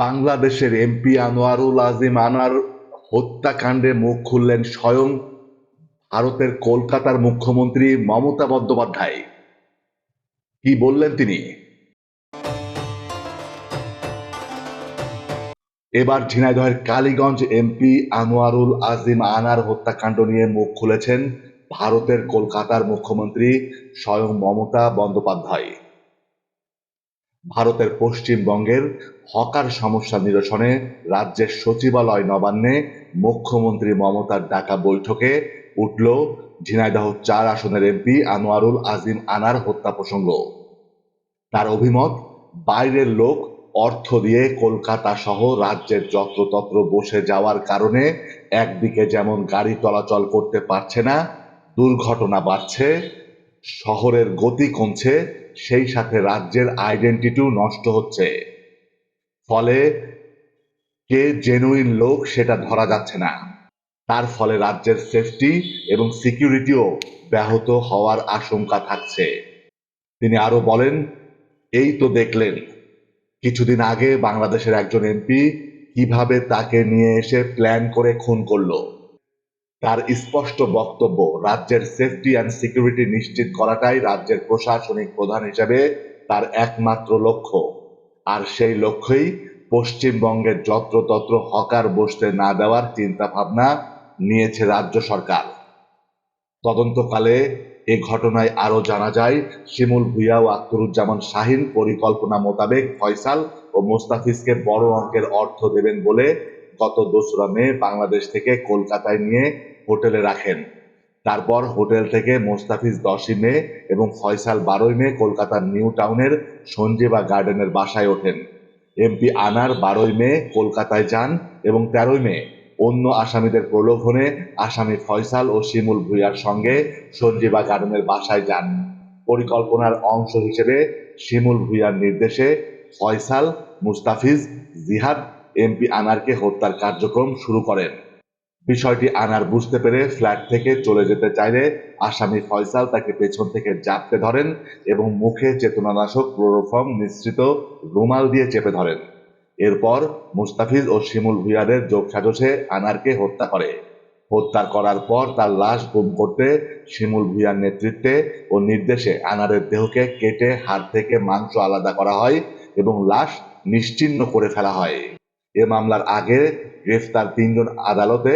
বাংলাদেশের এমপি আনোয়ারুল আজিম আনার হত্যাকাণ্ডে মুখ খুললেন স্বয়ং ভারতের কলকাতার মুখ্যমন্ত্রী মমতা বন্দ্যোপাধ্যায়। কি বললেন তিনি? এবার ঝিনাইদহের কালীগঞ্জ এমপি আনোয়ারুল আজিম আনার হত্যাকাণ্ড নিয়ে মুখ খুলেছেন ভারতের কলকাতার মুখ্যমন্ত্রী স্বয়ং মমতা বন্দ্যোপাধ্যায়। ভারতের পশ্চিমবঙ্গের হকার সমস্যা নিরসনে রাজ্যের সচিবালয় নবান্নে মুখ্যমন্ত্রী মমতার ডাকা বৈঠকে উঠল ঝিনাইদহ চার আসনের এমপি আনোয়ারুল আজিম আনার হত্যা প্রসঙ্গ। তার অভিমত, বাইরের লোক অর্থ দিয়ে কলকাতা সহ রাজ্যের যত্রতত্র বসে যাওয়ার কারণে একদিকে যেমন গাড়ি চলাচল করতে পারছে না, দুর্ঘটনা বাড়ছে, শহরের গতি কমছে সেই সাথে রাজ্যের আইডেন্টিটিও নষ্ট হচ্ছে। ফলে কে জেনুইন লোক সেটা ধরা যাচ্ছে না। তার ফলে রাজ্যের সেফটি এবং সিকিউরিটিও ব্যাহত হওয়ার আশঙ্কা থাকছে। তিনি আরও বলেন, এই তো দেখলেন, কিছুদিন আগে বাংলাদেশের একজন এমপি কীভাবে তাকে নিয়ে এসে প্ল্যান করে খুন করল। তার স্পষ্ট বক্তব্য, রাজ্যের সেফটি অ্যান্ড সিকিউরিটি নিশ্চিত করাটাই রাজ্যের প্রশাসনিক প্রধান হিসেবে তার একমাত্র লক্ষ্য। আর সেই লক্ষ্যই পশ্চিমবঙ্গের যত্রতত্র হকার বসতে না দেওয়ার চিন্তা ভাবনা নিয়েছে রাজ্য সরকার। তদন্তকালে এ ঘটনায় আরও জানা যায়, শিমুল ভুইয়া ও আখতারুজ্জামান শাহিন পরিকল্পনা মোতাবেক ফয়সাল ও মোস্তাফিজকে বড় অঙ্কের অর্থ দেবেন বলে গত দোসরা মে বাংলাদেশ থেকে কলকাতায় নিয়ে হোটেলে রাখেন। তারপর হোটেল থেকে মোস্তাফিজ দশই মে এবং ফয়সাল বারোই মে কলকাতার নিউ টাউনের সঞ্জীবা গার্ডেনের বাসায় ওঠেন। এমপি আনার বারোই মে কলকাতায় যান এবং তেরোই মে অন্য আসামিদের প্রলোভনে আসামি ফয়সাল ও শিমুল ভুইয়ার সঙ্গে সঞ্জীবা গার্ডেনের বাসায় যান। পরিকল্পনার অংশ হিসেবে শিমুল ভুইয়ার নির্দেশে ফয়সাল, মুস্তাফিজ, জিহাদ, এমপি আনারকে হত্যার কার্যক্রম শুরু করেন। বিষয়টি আনার বুঝতে পেরে ফ্ল্যাট থেকে চলে যেতে চাইলে আসামি ফয়সাল তাকে পেছন থেকে জাপটে ধরেন এবং মুখে চেতনানাশক ক্লোরোফর্ম মিশ্রিত রুমাল দিয়ে চেপে ধরেন। এরপর মুস্তাফিজ ও শিমুল ভুইয়াদের যোগ সাজসে আনারকে হত্যা করে। হত্যা করার পর তার লাশ গুম করতে শিমুল ভুইয়ার নেতৃত্বে ও নির্দেশে আনারের দেহকে কেটে হাড় থেকে মাংস আলাদা করা হয় এবং লাশ নিশ্চিহ্ন করে ফেলা হয়। এ মামলার আগে গ্রেফতার তিনজন আদালতে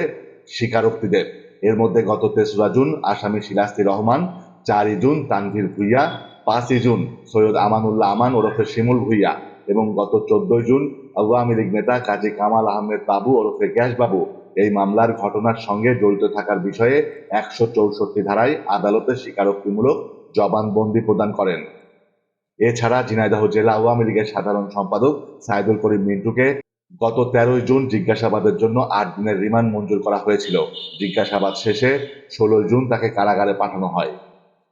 স্বীকারোক্তি দেন এর মধ্যে গত তেসরা জুন আসামি সিরাস্তি রহমান, চারই জুন তানভীর ভুইয়া, পাঁচই জুন সৈয়দ আমানুল্লাহ আমান ওরফে শিমুল ভুইয়া এবং গত চোদ্দই জুন আওয়ামী লীগ নেতা কাজী কামাল আহমেদ বাবু ওরফে গ্যাস বাবু এই মামলার ঘটনার সঙ্গে জড়িত থাকার বিষয়ে একশো চৌষট্টি ধারায় আদালতে স্বীকারোক্তিমূলক জবানবন্দি প্রদান করেন। এছাড়া ঝিনাইদহ জেলা আওয়ামী লীগের সাধারণ সম্পাদক সাইদুল করিম মিন্টুকে গত তেরোই জুন জিজ্ঞাসাবাদের জন্য আট দিনের রিমান্ড মঞ্জুর করা হয়েছিল। জিজ্ঞাসাবাদ শেষে ষোলোই জুন তাকে কারাগারে পাঠানো হয়।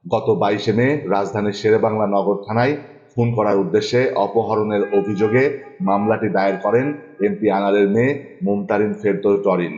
গত বাইশে মে রাজধানীর শেরেবাংলা নগর থানায় খুন করার উদ্দেশ্যে অপহরণের অভিযোগে মামলাটি দায়ের করেন এমপি আনারের মেয়ে মুমতারিন ফেরদৌস টরিন